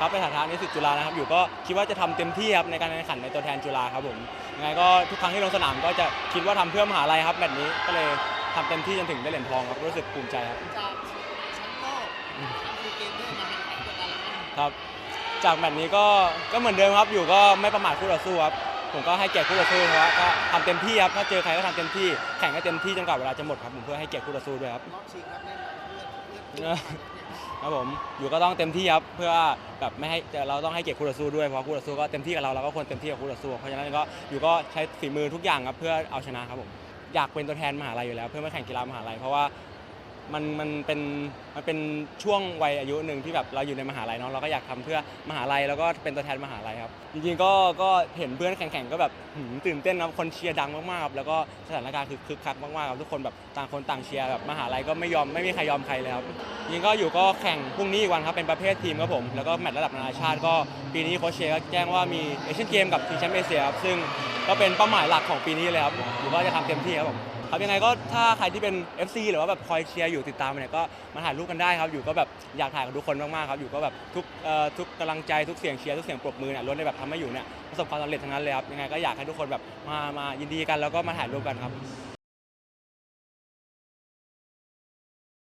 ครับในฐานะนิสิตจุฬานะครับอยู่ก็คิดว่าจะทำเต็มที่ครับในการแข่งขันในตัวแทนจุฬาครับผมยังไงก็ทุกครั้งที่ลงสนามก็จะคิดว่าทำเพื่อมหาลัยครับแบบนี้ก็เลยทำเต็มที่จนถึงได้เหรียญทองครับรู้สึกภูมิใจครับจากแชมป์โลกทำซีเกมด้วยมาแข่งขันกดดันแล้วมั้งครับ จากแมตช์นี้ก็ก็เหมือนเดิมครับอยู่ก็ไม่ประมาทคู่ต่อสู้ครับผมก็ให้เกียรติคู่ต่อสู้เพราะว่าก็ทำเต็มที่ครับถ้าเจอใครก็ทำเต็มที่แข่งให้เต็มที่จนกว่าเวลาจะหมดครับผมเพื่อให้เกียรติคู่ต่อสู้ด้วยครับรอบชิง ครับแน่นอนเลือดเลือดครับผมอยู่ก็ต้องเต็มที่ครับเพื่อแบบไม่ให้แต่เราต้องให้เกียรติคู่ต่อสู้ด้วยเพราะคู่ต่อสู้ก็เต็มที่กับเราเราก็ควรเต็มที่กับคู่ต่อสู้เพราะฉะนั้นก็อยู่ก็ใช้ฝีมือทุกอย่างครับเพื่อเอาชนะครับผมอยากเป็นตัวแทนมหาลัยอยู่แล้ว เพื่อมาแข่งกีฬามหาลัยเพราะว่า มันมันเป็นมันเป็นช่วงวัยอายุหนึ่งที่แบบเราอยู่ในมหาลัยเนาะเราก็อยากทำเพื่อมหาลัยแล้วก็เป็นตัวแทนมหาลัยครับจริงๆก็ก็เห็นเพื่อนแข่งๆก็แบบตื่นเต้นครับคนเชียร์ดังมากๆครับแล้วก็สถานการณ์คือคึกคักมากๆครับทุกคนแบบต่างคนต่างเชียร์แบบมหาลัยก็ไม่ยอมไม่มีใครยอมใครเลยครับยิงก็อยู่ก็แข่งพรุ่งนี้อีกวันครับเป็นประเภททีมครับผมแล้วก็แมตช์ระดับนานาชาติก็ปีนี้โค้ชเชียร์ก็แจ้งว่ามีเอเชียนเกมกับทีมแชมป์เอเชียครับซึ่งก็เป็นเป้าหมายหลักของปีนี้เลยครับอยู่ก็จะทำเต็มที่ครับผม ครับยังไงก็ถ้าใครที่เป็น FC หรือว่าแบบคอยเชียร์อยู่ติดตามเนี่ยก็มาถ่ายรูปกันได้ครับอยู่ก็แบบอยากถ่ายกับทุกคนมากๆครับอยู่ก็แบบทุกเอ่อทุกกำลังใจทุกเสียงเชียร์ทุกเสียงปรบมือเนี่ยล้วนได้แบบทำให้อยู่เนี่ยประสบความสำเร็จทั้งนั้นเลยครับยังไงก็อยากให้ทุกคนแบบมามายินดีกันแล้วก็มาถ่ายรูปกันครับ